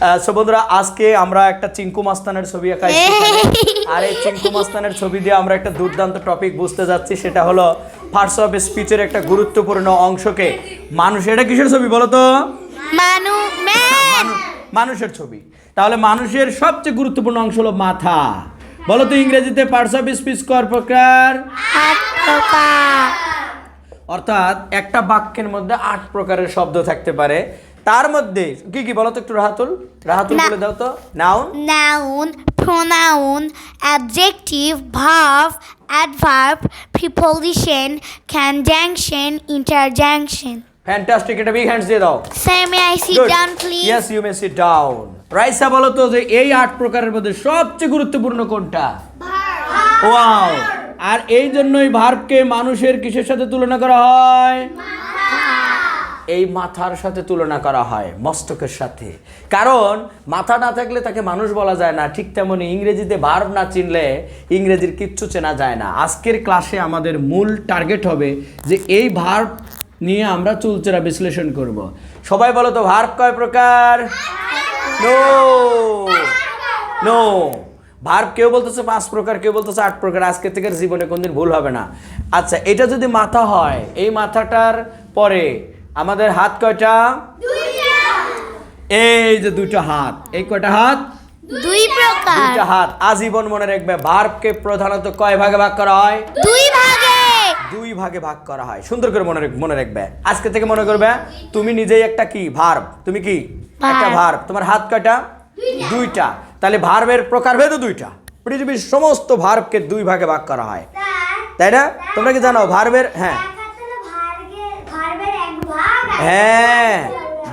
So বন্ধুরা আজকে আমরা একটা চিঙ্কু মাস্তানের ছবি আঁকা আর এই চিঙ্কু মাস্তানের ছবি দিয়ে আমরা একটা দুর্দান্ত টপিক বুঝতে যাচ্ছি সেটা হলো ফার্স্ট অফ স্পিচের একটা গুরুত্বপূর্ণ অংশকে। মানুষ এটা কিসের ছবি বলো তো? মানু মানু- মানুষের ছবি। তাহলে মানুষের সবচেয়ে গুরুত্বপূর্ণ অংশ হলো মাথা। বলো তো ইংরেজিতে পার্টস অফ স্পিচ কর প্রকার। অর্থাৎ একটা বাক্যের মধ্যে আট প্রকারের শব্দ থাকতে পারে। তার মধ্যে কি কি বলো তো একটু রাহাতুল? রাহাতুল বলে দাও তো। Noun noun pronoun adjective verb adverb preposition conjunction interjunction. Fantastic এটা বিগ হ্যান্ডস দিয়ে দাও। Sir may i sit down please? Yes you may sit down Raisa বলো তো যে এই আট প্রকারের মধ্যে সবচেয়ে গুরুত্বপূর্ণ কোনটা? ওয়াও আর এই জন্যই ভার্বকে মানুষের কিসের সাথে তুলনা করা হয়? এই মাথার সাথে তুলনা করা হয়, মস্তকের সাথে। কারণ, মাথা না থাকলে তাকে মানুষ বলা যায় না। ঠিক তেমনি ইংরেজিতে ভার্ব না চিনলে ইংরেজির কিচ্ছু চেনা যায় না। আজকের ক্লাসে আমাদের মূল টার্গেট হবে যে এই ভার্ব নিয়ে আমরা চুলচেরা বিশ্লেষণ করব। সবাই বলো তো ভার্ব কয় প্রকার? নো নো ভার্ব কেউ বলতেছে পাঁচ প্রকার, কেউ বলতেছে আট প্রকার। আজকে থেকে জীবনে কোনদিন ভুল হবে না। আচ্ছা এটা যদি মাথা হয়, এই মাথাটার পরে আমাদের হাত কয়টা? এই যে দুইটা হাত। এই কয়টা হাত? দুই প্রকার। দুইটা হাত। আজীবন মনে রাখবে ভার্বকে প্রধানত কয় ভাগে ভাগ করা হয়? দুই ভাগে। দুই ভাগে ভাগ করা হয়। সুন্দর করে মনে মনে রাখবে। আজকে থেকে মনে করবে তুমি নিজেই একটা কি? ভার্ব। তুমি কি? একটা। ভার্ব। তোমার হাত কয়টা? দুইটা। তাহলে ভার্বের প্রকারভেদ দুইটা। পৃথিবীর সমস্ত ভার্বকে দুই ভাগে ভাগ করা হয়। তাই না? তোমরা কি জানো? ভার্বের হ্যাঁ। হ্যাঁ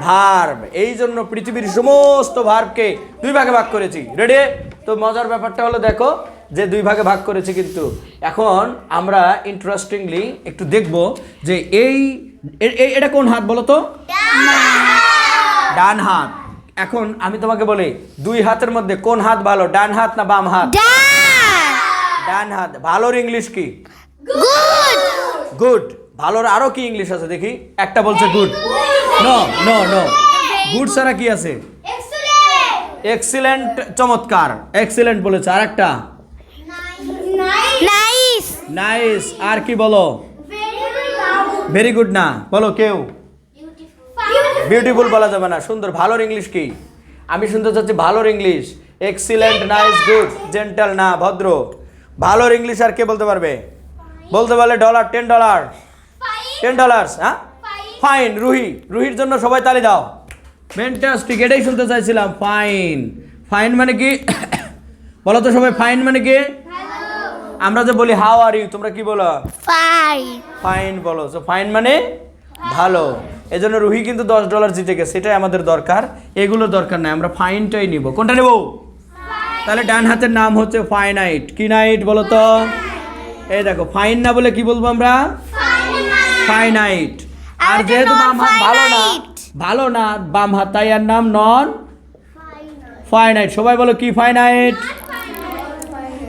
ভার্ব। এই জন্য পৃথিবীর সমস্ত ভার্বকে দুই ভাগে ভাগ করেছি। রেডি তো মজার ব্যাপারটা হলো দেখো যে দুই ভাগে ভাগ করেছি কিন্তু। এখন আমরা ইন্টারেস্টিংলি একটু দেখব যে এই এটা কোন হাত বলো তো? ডান হাত। এখন আমি তোমাকে বলি দুই হাতের মধ্যে কোন হাত ভালো ডান হাত না বাম হাত? ডান। ডান হাত। ভালোর ইংলিশ কি? গুড গুড ভালোর আরও কি ইংলিশ আছে দেখি? একটা বলছে good no no no good ছাড়া কি আছে? এক্সিলেন্ট চমৎকার। এক্সিলেন্ট বলেছে। আর একটা? নাইস নাইস আর কি বলো? ভেরি গুড না। বলো কেউ? বিউটিফুল বলা যাবে না। সুন্দর। ভালোর ইংলিশ কি? আমি শুনতে চাচ্ছি ভালোর English excellent nice good gentle না ভদ্র। ভালোর ইংলিশ আর কে বলতে পারবে? বলতে পারলে dollar ten dollar ten dollars হ্যাঁ ফাইন রুহি রুহির জন্য সবাই তালি দাও। ফ্যান্টাস্টিক এটাই শুনতে চাইছিলাম ফাইন ফাইন মানে কি? বলো তো সবাই ফাইন মানে কি? আমরা যে বলি হাউ আর ইউ তোমরা কি বলো? ফাইন ফাইন বলো। সো ফাইন মানে ভালো। এই জন্য রুহি কিন্তু দশ ডলার জিতে গেছে এটাই আমাদের দরকার। এগুলো দরকার নাই আমরা ফাইনটাই নিব। কোনটা নেব? তাহলে ডান হাতের নাম হচ্ছে ফাইনাইট কি নাইট বলো তো? এই দেখো ফাইন না বলে কি বলব আমরা? ফাইনাইট আর যেহেতু বাম হাত ভালো না ভালো না বাম হাত তাই আর নাম নন ফাইনাইট সবাই বলো কি ফাইনাইট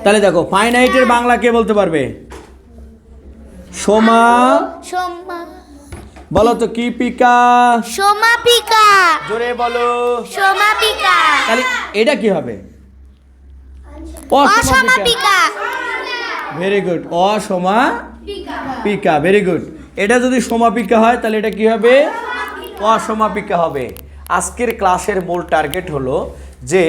তাহলে দেখো ফাইনাইটের বাংলা কে বলতে পারবে? সোমা। সোমা। বলো তো কি পিকা? সোমাপিকা জোরে বলো। সোমাপিকা তাহলে এটা কি হবে? অসমাপিকা অসমাপিকা ভেরি গুড অসমা পিকা। ভেরি গুড এটা যদি সমাপিকা হয় তাহলে এটা কি হবে? অসমাপিকা হবে। আজকের ক্লাসের মূল টার্গেট হলো যে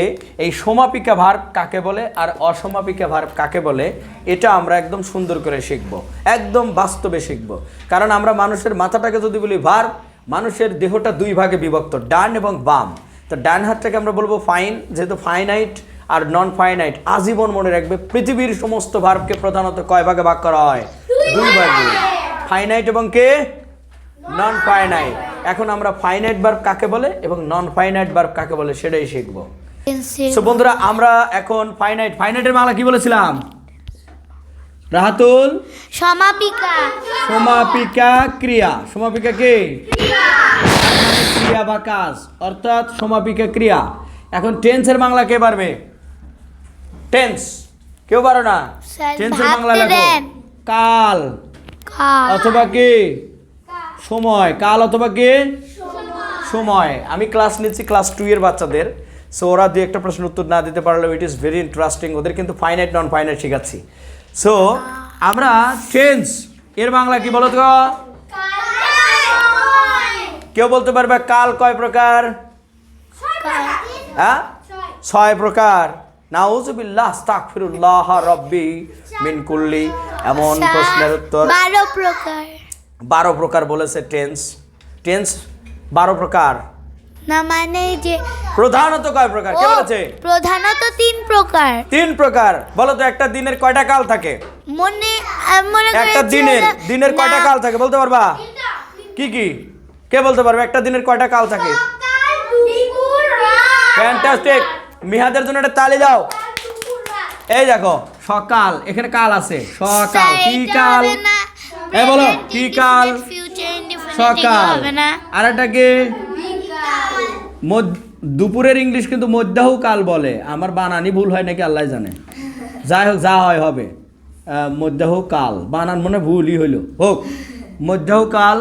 এই সমাপিকা ভার্ব কাকে বলে আর অসমাপিকা ভার্ব কাকে বলে এটা আমরা একদম সুন্দর করে শিখব। একদম বাস্তবে শিখব। কারণ আমরা মানুষের মাথাটাকে যদি বলি ভার্ব মানুষের দেহটা দুই ভাগে বিভক্ত ডান এবং বাম। তো ডান হাতটাকে আমরা বলব ফাইন যেহেতু ফাইনাইট আর নন ফাইনাইট আজীবন মনে রাখবে পৃথিবীর সমস্ত ভার্বকে প্রধানত কয় ভাগে ভাগ করা হয়? দুই ভাগে। ফাইনাইট এবং কে? নন ফাইনাইট এখন আমরা ফাইনাইট ভার্ব কাকে বলে এবং নন ফাইনাইট ভার্ব কাকে বলে সেটাই শিখব। সো বন্ধুরা আমরা এখন ফাইনাইট ফাইনাইটের বাংলা কি বলেছিলাম? রাহাতুল? সমাপিকা। সমাপিকা ক্রিয়া। সমাপিকা কে? ক্রিয়া। বা কাজ। অর্থাৎ সমাপিকা ক্রিয়া। এখন টেন্সের বাংলা কে পারবে টেন্স কেউ পারো না? টেন্সের বাংলা লেখো। কাল। অথবা কি? সময়। কাল অথবা কি? সময়। আমি ক্লাস নিচ্ছি ক্লাস টু এর বাচ্চাদের। সো ওরা দুই একটা প্রশ্নের উত্তর না দিতে পারলেও ইট ইজ ভেরি ইন্টারেস্টিং ওদের কিন্তু ফাইনাইট নন ফাইনাইট শেখাচ্ছি সো আমরা চেঞ্জ এর বাংলা কি বলো তো? কেউ বলতে পারবে কাল কয় প্রকার? হ্যাঁ? ছয় প্রকার। নাউজুবিল্লাহ আস্তাগফিরুল্লাহ রব্বি মিন কুল্লি। এমন প্রশ্নের উত্তর। বারো প্রকার। বারো প্রকার বলেছে টেন্স টেন্স বারো প্রকার। না মানে যে প্রধানত কয় প্রকার? কে বলেছে? প্রধানত তিন প্রকার। তিন প্রকার। বলো তো একটা দিনের কয়টা কাল থাকে? মনে মনে একটা দিনের দিনের কয়টা কাল থাকে বলতে পারবা? কি কি? কে বলতে পারবে? একটা দিনের কয়টা কাল থাকে? ফ্যান্টাস্টিক মিহাদের জন্য একটা তালি দাও। এই দেখো সকাল এখানে কাল আছে। সকাল কি কাল। এ বলো, কি কাল? সকাল। আর একটা কি? দুপুরের ইংলিশ কিন্তু মধ্যাহু কাল বলে। আমার বানানি ভুল হয় নাকি আল্লাহ জানে। যাই হোক যা হয় হবে। মধ্যাহু কাল। বানান মনে ভুলই হইল। হোক মধ্যাহু কাল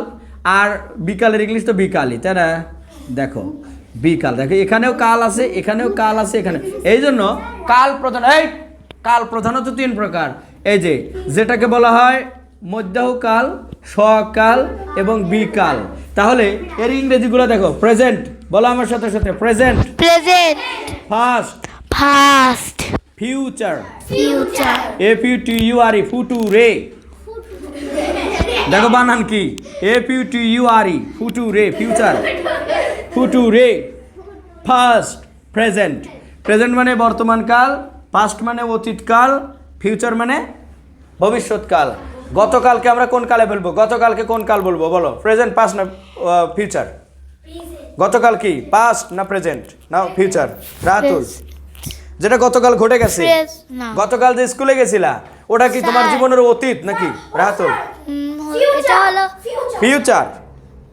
আর বিকালের ইংলিশ তো বিকালই তাই না? দেখো বিকাল দেখো এখানেও কাল আছে এখানেও কাল আছে এখানে। এই জন্য কাল প্রধান এই কাল প্রধানত তিন প্রকার। এই যে যেটাকে বলা হয় মধ্যাহু কাল সকাল এবং বিকাল তাহলে এর ইংরেজিগুলো দেখো প্রেজেন্ট বলো আমার সাথে সাথে present present first fast future future F U T U R E ফুটু রে দেখো বানান কি? F U T U R E ফুটু রে ফিউচার ফুটু রে ফার্স্ট প্রেজেন্ট প্রেজেন্ট মানে বর্তমানকাল পাস্ট মানে অতীতকাল ফিউচার মানে ভবিষ্যৎকাল গতকালকে আমরা কোন কালে বলব গতকালকে কোন কাল বলব? বলো। প্রেজেন্ট পাস্ট না ফিউচার গতকাল কি? পাস্ট না প্রেজেন্ট না ফিউচার রাতুল? যেটা গতকাল ঘটে গেছে। গতকাল যে স্কুলে গেছিলা ওটা কি তোমার জীবনের অতীত নাকি? রাতুল? ফিউচার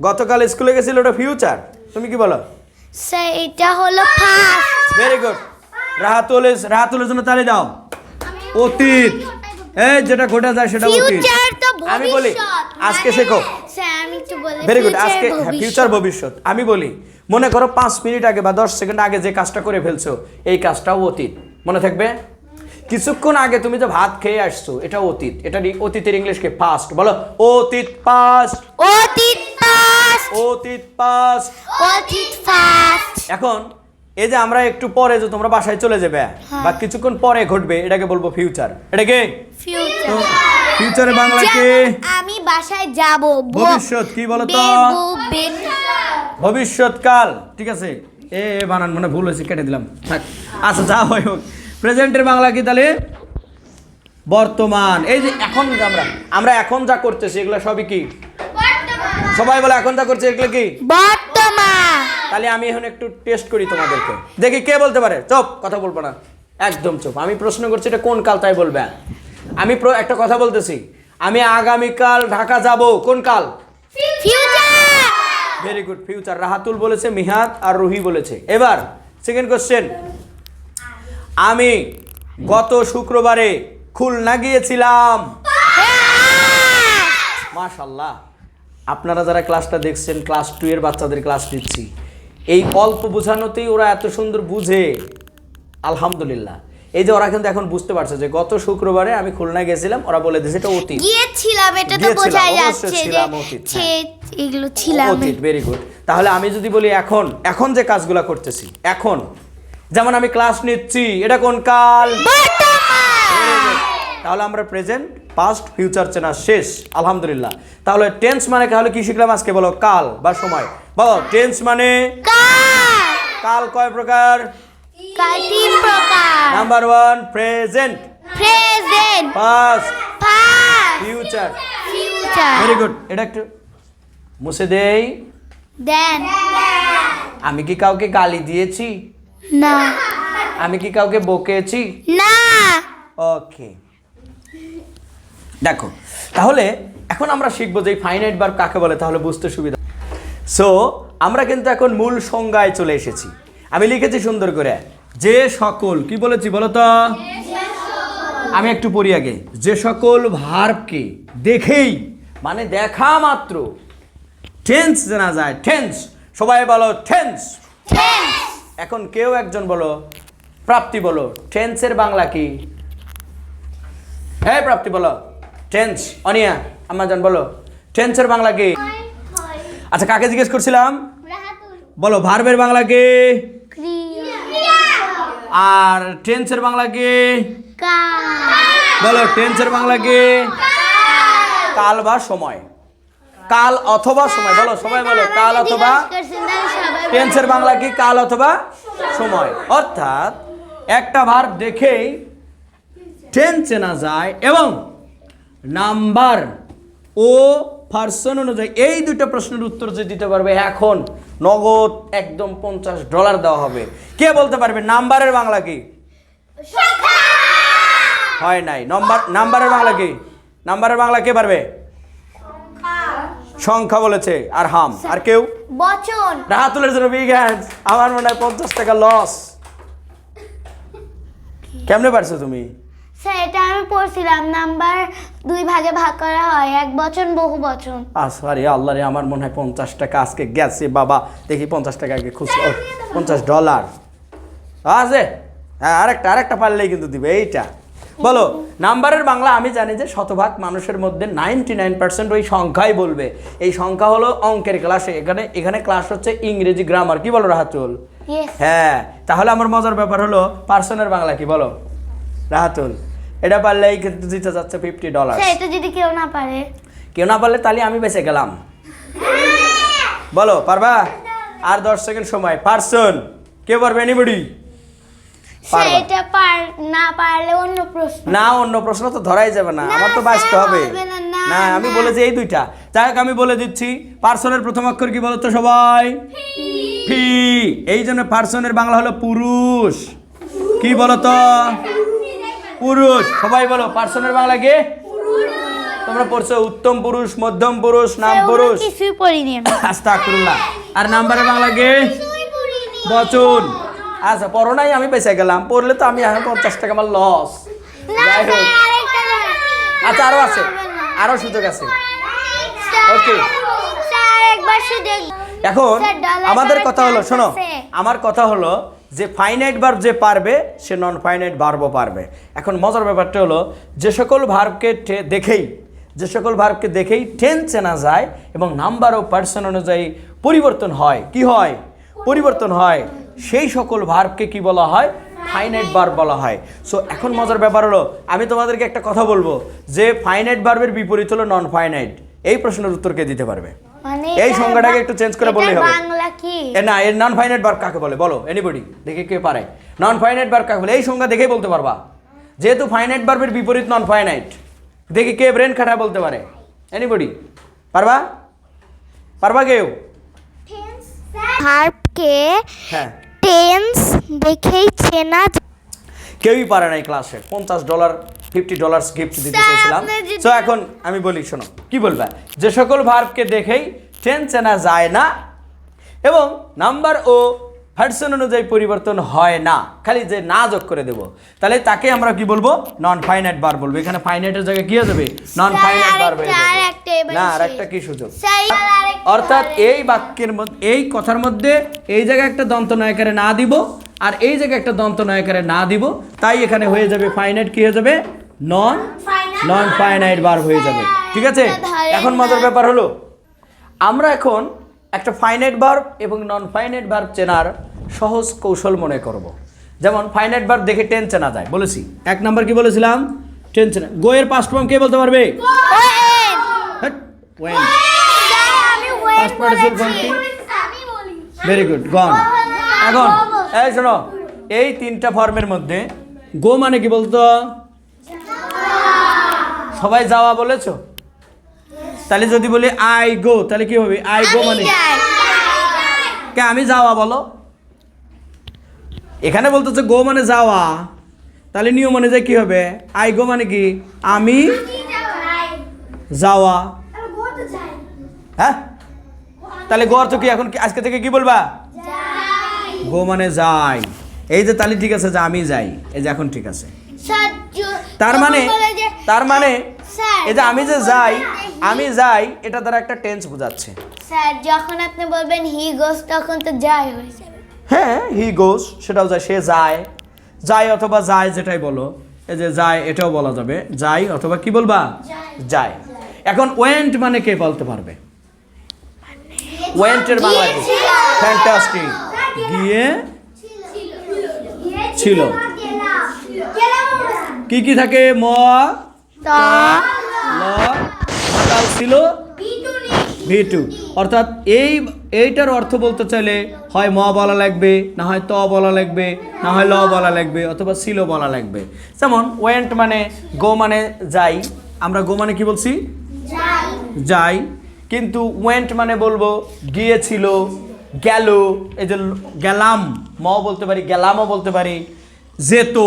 গতকাল স্কুলে গেছিল ওটা ফিউচার তুমি কি বলো? স্যার এটা হলো ভেরি গুড রাহাতুল রাহাতুলের জন্য তালি দাও। অতীত। এই যেটা ঘটে যায় সেটা অতীত। আমি বলি আজকে মানে শেখো। ভেরি গুড আজকে ফিউচার ভবিষ্যৎ। আমি বলি মনে করো পাঁচ মিনিট আগে বা দশ সেকেন্ড আগে যে কাজটা করে ফেলছো এই কাজটাও অতীত। মনে থাকবে? কিছুক্ষণ আগে তুমি যে ভাত খেয়ে আসছো এটা অতীত। এটা অতীতের ইংলিশকে পাস্ট বলো অতীত পাস্ট অতীত অতীত পাস্ট অতীত ফাস্ট এখন এই যে আমরা একটু পরে যে তোমরা বাসায় চলে যাবে বা কিছুক্ষণ পরে ঘটবে এটাকে বলব ফিউচার এটা কি? ফিউচার ফিউচারে বাংলা কি? আমি বাসায় যাব ভবিষ্যৎ কি বলো তো? ভবিষ্যৎকাল ঠিক আছে? এ এ বানান মানে ভুল হয়েছে কেটে দিলাম। থাক আচ্ছা যা হয় হোক। প্রেজেন্টের বাংলা কি তাহলে? বর্তমান। এই যে এখন আমরা আমরা এখন যা করতেছি এগুলো সবই কি? সবাই বলে এখন যা করছে এগুলো কি? বর্তমান তাহলে আমি এখন একটু টেস্ট করি তোমাদেরকে। দেখি কে বলতে পারে। চুপ কথা বলব না। একদম চুপ। আমি প্রশ্ন করছি এটা কোন কাল তাই বলবে? আমি একটা কথা বলতেছি। আমি আগামীকাল ঢাকা যাব। কোন কাল? ভেরি গুড ফিউচার রাহাতুল বলেছে মিহাদ আর রুহি বলেছে। এবার সেকেন্ড কোশ্চেন আমি গত শুক্রবারে খুলনা গিয়েছিলাম। মাশাল্লাহ। আপনারা যারা ক্লাসটা দেখছেন ক্লাস টু এর বাচ্চাদের ক্লাস নিচ্ছি। এই অল্প বোঝানোতেই ওরা এত সুন্দর বুঝে। আলহামদুলিল্লাহ। এই যে ওরা কিন্তু এখন বুঝতে পারছে যে গত শুক্রবারে আমি খুলনা গেছিলাম ওরা বলে দিয়েছে এটা অতীত। গিয়েছিলাম এটা তো অবশ্যই যাচ্ছে যে হ্যাঁ। ছে- এগুলো ছিলাম। অতীত ভেরি গুড তাহলে আমি যদি বলি এখন এখন যে কাজগুলো করতেছি এখন যেমন আমি ক্লাস নিচ্ছি এটা কোন কাল? বর্তমান তাহলে আমরা প্রেজেন্ট পাস্ট ফিউচার চেনা শেষ আলহামদুলিল্লাহ। তাহলে টেন্স মানে তাহলে কি শিখলাম আজকে বলো? কাল বা সময়। বলো টেন্স মানে? কাল। কয় প্রকার? তিন প্রকার। Number one present present past past future future very good এটা একটু মুছে দেই। দেন আমি কি কাউকে গালি দিয়েছি? না। আমি কি কাউকে বকেছি? না। ওকে দেখো তাহলে এখন আমরা শিখব যে ফাইনাইট বার কাকে বলে তাহলে বুঝতে সুবিধা। সো আমরা কিন্তু এখন মূল সংজ্ঞায় চলে এসেছি। আমি লিখেছি সুন্দর করে যে সকল কি বলেছি বলো তো? আমি একটু পড়ি আগে। যে সকল ভার্বকে দেখেই মানে দেখা মাত্র টেন্স জানা যায় টেন্স সবাই বলো টেন্স টেন্স এখন কেউ একজন বলো প্রাপ্তি বলো টেন্সের বাংলা কি? হ্যাঁ প্রাপ্তি বলো, টেন্স, অনিয়া আমাজন বলো, টেন্সের বাংলা কি? আচ্ছা কাকে জিজ্ঞেস করছিলাম? বলো, ভার্বের বাংলা কি? আর টেন্সের বাংলা কি? বলো, টেন্সের বাংলা কি? কাল বা সময়। কাল অথবা সময়, বলো, সবাই বলো, কাল অথবা টেন্সের বাংলা কি? কাল অথবা সময়। অর্থাৎ, একটা ভার দেখেই টেন্স চেনা যায় এবং নাম্বার ও পার্সন অনুযায়ী এই দুটো প্রশ্নের উত্তর যে দিতে পারবে এখন নগদ একদম পঞ্চাশ ডলার দেওয়া হবে। কে বলতে পারবে? নাম্বারের বাংলা কি? হয় নাই। নম্বর নাম্বারের বাংলা কি? নাম্বারের বাংলা কে পারবে? সংখ্যা। বলেছে। আর হাম। আর কেউ? বচন। রাহাতুলের জন্য বিগ হ্যান্ডস আমার মনে হয় পঞ্চাশ টাকা লস কেমনে পারছ তুমি? স্যার এটা আমি পড়ছিলাম। নাম্বার দুই ভাগে ভাগ করা হয় এক বচন বহু বচন। আরে আল্লাহ রে আমার মনে হয় পঞ্চাশ টাকা আজকে গেছে বাবা। দেখি পঞ্চাশ টাকা আগে খুচরো। পঞ্চাশ ডলার। আছে? হ্যাঁ আরেকটা আরেকটা পারলেই কিন্তু দিবে এইটা। বলো নাম্বারের বাংলা আমি জানি যে শতভাগ মানুষের মধ্যে নাইনটি নাইন পার্সেন্ট ওই সংখ্যাই বলবে। এই সংখ্যা হলো অঙ্কের ক্লাসে এখানে এখানে ক্লাস হচ্ছে ইংরেজি গ্রামার কি বলো রাহাতুল? হ্যাঁ তাহলে আমার মজার ব্যাপার হলো পার্সনের বাংলা কি বলো? রাহাতুল। এটা পারলেই কিন্তু দিতে যাচ্ছে ফিফটি ডলার এটা যদি কেউ না পারে। কেউ না পারলে তাহলে আমি বেঁচে গেলাম। বলো পারবা? আর দশ সেকেন্ড সময়। পার্সন কে পারবে? এনিবডি এটা পার না পারলে অন্য প্রশ্ন। না অন্য প্রশ্ন তো ধরাই যাবে না। আমার তো বাঁচতে হবে। না, আমি বলেছি এই দুইটা। যাই হোক আমি বলে দিচ্ছি পার্সনের প্রথম অক্ষর কি বলো তো সবাই? ফি। এই জন্য পার্সনের বাংলা হলো পুরুষ। কি বলো তো পুরুষ। সবাই বলো পার্সনের বাংলা কি? তোমরা পড়ছো উত্তম পুরুষ মধ্যম পুরুষ নাম পুরুষ। কিছুই পড়িনি আর নাম্বারের বাংলা কি? বচন। আচ্ছা পড়ো নাই আমি বেঁচে গেলাম। পড়লে তো আমি এখন পঞ্চাশ টাকা আমার লস যাই হোক। আচ্ছা আরও আছে। আরও সুযোগ আছে। শুধু এখন আমাদের কথা হলো শোনো আমার কথা হলো যে ফাইনাইট ভার্ব যে পারবে, সে নন ফাইনাইট ভার্বও পারবে। এখন মজার ব্যাপারটা হলো, যে সকল ভার্বকে দেখেই, যে সকল ভার্বকে দেখেই টেন চেনা যায় এবং নাম্বার ও পার্সন অনুযায়ী পরিবর্তন হয়। কি হয়? পরিবর্তন হয়। সেই সকল ভার্বকে কি বলা হয়? ফাইনাইট ভার্ব বলা হয়। সো এখন মজার ব্যাপার হলো, আমি তোমাদেরকে একটা কথা বলব, যে ফাইনাইট ভার্বের বিপরীত হলো নন ফাইনাইট এই প্রশ্নের উত্তর কে দিতে পারবে? মানে এই সংজ্ঞাটাকে একটু চেঞ্জ করে বললেই হবে। বাংলা কি? এ না এর নন ফাইনাইট ভার্ব কাকে বলে? বলো এনিবডি দেখে কে পারে। নন ফাইনাইট ভার্ব কাকে বলে? এই সংজ্ঞা দেখেই বলতে পারবা। যেহেতু ফাইনাইট ভার্বের বিপরীত নন ফাইনাইট দেখি কে ব্রেন খাটা বলতে পারে? এনিবডি পারবা? পারবা কেউ? ভার্বকে হ্যাঁ। টেন্স দেখেই চেনা কেউই পারে না এই ক্লাসে পঞ্চাশ ডলার ফিফটি ডলার গিফট দিতে চাইছিলাম। তো এখন আমি বলি শোনো কি বলবা? যে সকল ভার্বকে দেখেই ট্রেন চেনা যায় না এবং নাম্বার ও ভার্সন অনুযায়ী পরিবর্তন হয় না। খালি যে না যোগ করে দেব। তাহলে তাকে আমরা কি বলব? নন ফাইনাইট বার বলব। এখানে ফাইনাইটের জায়গায় কি হয়ে যাবে নন ফাইনাইট বার হয়ে যাবে। না আর একটা কি সুযোগ? অর্থাৎ এই বাক্যের মধ্যে এই কথার মধ্যে এই জায়গায় একটা দন্ত নায়কারে না দিব আর এই জায়গায় একটা দন্ত নায়কারে না দিব তাই এখানে হয়ে যাবে ফাইনাইট কি হয়ে যাবে? নন নন ফাইনাইট বার হয়ে যাবে। ঠিক আছে? এখন মজার ব্যাপার হলো আমরা এখন একটা ফাইনাইট বার এবং নন ফাইনাইট বার চেনার সহজ কৌশল মনে করব। যেমন ফাইনাইট বার দেখে টেন চেনা যায় বলেছি। এক নাম্বার কি বলেছিলাম? টেন চেনা। গোয়ের পাস্ট ফর্ম কে বলতে পারবে? ভেরি গুড গন এখন এই শোনো এই তিনটা ফর্মের মধ্যে গো মানে কি বলতো? সবাই যাওয়া বলেছ? তাহলে যদি বলি আই গো তাহলে কি হবে? আই গো মানে? কে আমি যাওয়া বলো? এখানে বলতেছে গো মানে যাওয়া। তাহলে নিয়ম মানে যে কি হবে? আই গো মানে কি? আমি যাওয়া। হ্যাঁ? তাহলে গো অর্থ কি? এখন আজকে থেকে কি বলবা? গো মানে যাই। এই যে তাহলে ঠিক আছে যে আমি যাই। এই যে এখন ঠিক আছে। তার মানে তার মানে এই যে আমি যে যাই আমি যাই এটা দ্বারা একটা টেন্স বোঝাচ্ছে। স্যার যখন আপনি বলবেন হি গোস তখন তো যাই হয়ে যাবে। হ্যাঁ হি গোস সেটাও যায় সে যায়। যায় অথবা যায় যেটাই বলো এই যে যায় এটাও বলা যাবে যাই অথবা কি বলবা? যায়। এখন ওয়েন্ট মানে কে বলতে পারবে? ওয়েন্টের বাংলা ফ্যান্টাস্টিক গিয়ে? ছিল। কি কি থাকে? ম তাল ছিল ভি টু। অর্থাৎ এই এইটার অর্থ বলতে চাইলে হয় ম বলা লাগবে না হয় ত বলা লাগবে না হয় ল বলা লাগবে অথবা ছিল বলা লাগবে। যেমন ওয়েন্ট মানে গো মানে যাই। আমরা গো মানে কি বলছি? যাই। কিন্তু ওয়েন্ট মানে বলব গিয়েছিল গেল এই যে গেলাম ম বলতে পারি গেলামও বলতে পারি যেত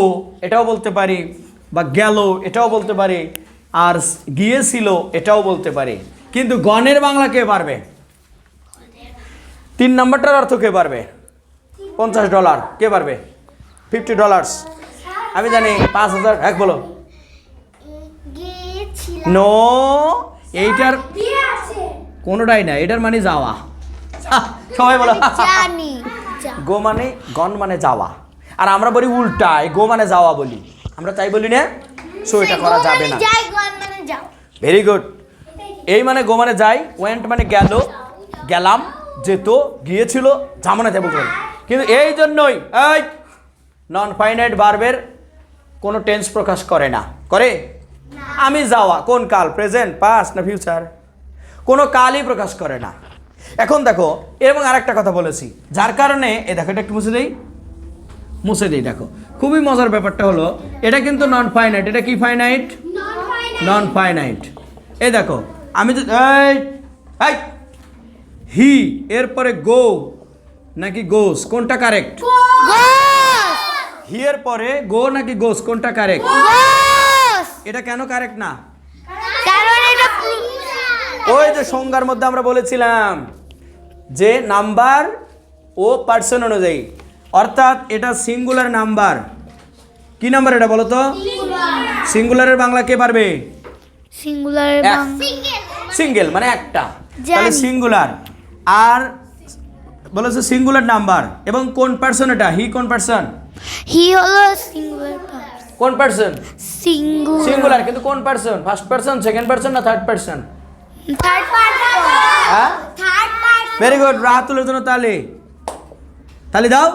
এটাও বলতে পারি। বা গেল এটাও বলতে পারে। আর গিয়েছিল এটাও বলতে পারে। কিন্তু গণের বাংলা কে পারবে? তিন নম্বরটার অর্থ কে পারবে? পঞ্চাশ ডলার। কে পারবে? Fifty dollars. আমি জানি পাঁচ হাজার। এক বলো। নো এইটার কোনোটাই না এটার মানে যাওয়া। সবাই বলো। গো মানে গন মানে যাওয়া। আর আমরা বলি উল্টায় গো মানে যাওয়া বলি। আমরা তাই বলি না সো এটা করা যাবে না। ভেরি গুড এই মানে গো মানে যাই ওয়েন্ট মানে গেল গেলাম যেত গিয়েছিল জামানা যাব পারি। কিন্তু এই জন্যই এই নন ফাইনাইট বার্বের কোনো টেন্স প্রকাশ করে না। করে? আমি যাওয়া কোন কাল? প্রেজেন্ট পাস্ট না ফিউচার কোনো কালই প্রকাশ করে না। এখন দেখো এবং আরেকটা কথা বলেছি। যার কারণে এ দেখো এটা একটু মুছে দেই মুছে দিই দেখো। খুবই মজার ব্যাপারটা হলো এটা কিন্তু নন ফাইনাইট এটা কি ফাইনাইট নন ফাইনাইট এই দেখো আমি তো এই হি এরপরে গো নাকি গোস কোনটা কারেক্ট হি এর পরে গো নাকি গোস কোনটা কারেক্ট এটা কেন কারেক্ট না? ওই যে সংজ্ঞার মধ্যে আমরা বলেছিলাম যে নাম্বার ও পার্সন অনুযায়ী। অর্থাৎ এটা সিঙ্গুলার নাম্বার কি নাম্বার এটা বলো তো? সিঙ্গুলারের বাংলা কে পারবে? সিঙ্গুলার। সিঙ্গেল মানে একটা। তাহলে সিঙ্গুলার আর বলেছে সিঙ্গুলার নাম্বার এবং কোন পার্সন এটা? হি কোন পার্সন হি হলো সিঙ্গুলার কোন পার্সন সিঙ্গুলার সিঙ্গুলার কিন্তু কোন person first person second person না থার্ড পার্সন থার্ড পার্সন হ্যাঁ? থার্ড পার্সন ভেরি গুড রাহাতুলের জন্য তালি। তালি দাও।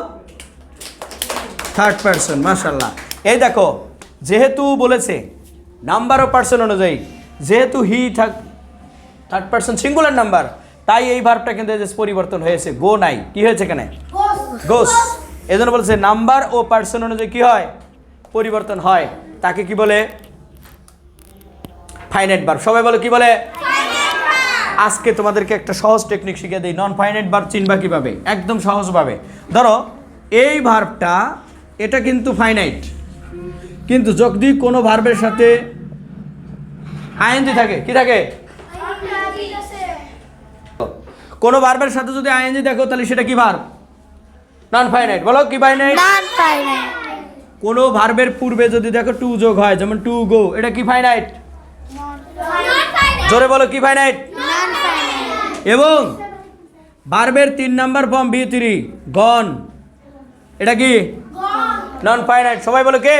থার্ড পার্সন মাশাল্লাহ এই দেখো যেহেতু বলেছে নাম্বার অফ পার্সন অনুযায়ী যেহেতু হি থাক থার্ড পার্সন সিঙ্গুলার নাম্বার তাই এই ভার্বটা কিন্তু পরিবর্তন হয়েছে গো নাই। কি হয়েছে এখানে? গোস এই জন্য বলছে নাম্বার ও পার্সন অনুযায়ী কি হয়? পরিবর্তন হয়। তাকে কি বলে? ফাইনাইট বার সবাই বলে কি বলে? আজকে তোমাদেরকে একটা সহজ টেকনিক শিখিয়ে দিই। নন ফাইনাইট ভার্ব চিনবা কীভাবে? একদম সহজভাবে। ধরো এই ভার্বটা এটা কিন্তু ফাইনাইট কিন্তু যদি কোনো ভার্বের সাথে আইএনজি থাকে কি থাকে? কোনো ভার্বের সাথে যদি আইএনজি দেখো তাহলে সেটা কি ভার্ব নন ফাইনাইট বলো কি ফাইনাইট কোনো ভার্বের পূর্বে যদি দেখো টু যোগ হয় যেমন টু গো এটা কি ফাইনাইট জোরে বলো কি ফাইনাইট এবং ভার্বের তিন number form B three gone এটা কি? নন ফাইনাইট সবাই বলো কে?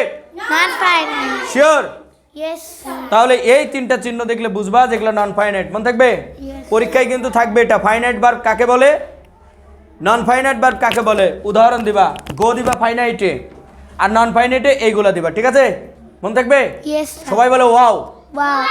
নন ফাইনাল শিওর ইয়েস তাহলে এই তিনটা চিহ্ন দেখলে বুঝবা যেগুলো নন ফাইনাইট মনে থাকবে? পরীক্ষায় কিন্তু থাকবে এটা। ফাইনাইট বার কাকে বলে? নন ফাইনাইট বার কাকে বলে? উদাহরণ দিবা। গো দিবা ফাইনাইটে আর নন ফাইনাইটে এইগুলা দিবা। ঠিক আছে? মনে থাকবে? সবাই বলে ওয়াও ওয়াও